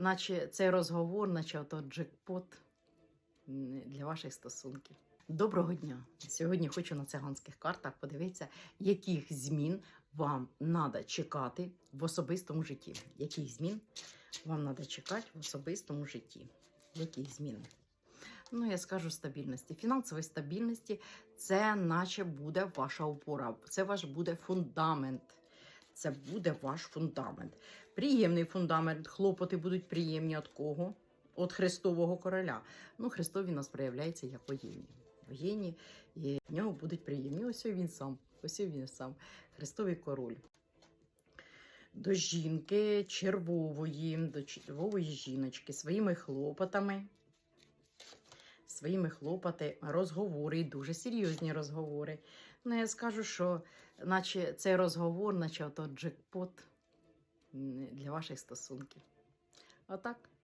наче цей розговор, наче ото джекпот для ваших стосунків. Доброго дня! Сьогодні хочу на циганських картах подивитися, яких змін вам треба чекати в особистому житті. Яких змін вам треба чекати в особистому житті? Яких змін? Ну, я скажу стабільності. Фінансової стабільності це наче буде ваша опора, це ваш буде фундамент. Це буде ваш фундамент. Приємний фундамент. Хлопоти будуть приємні від кого? Від Христового короля. Ну, у нас проявляється як воєнні. Воєнні, і в нього будуть приємні. Ось він сам. Ось він сам. Христовий король. До жінки червової, до червової жіночки своїми хлопотами. Своїми хлопоти, розговори, і дуже серйозні розговори. Ну, я скажу, що наче цей розговор, наче ото джекпот для ваших стосунків. Отак.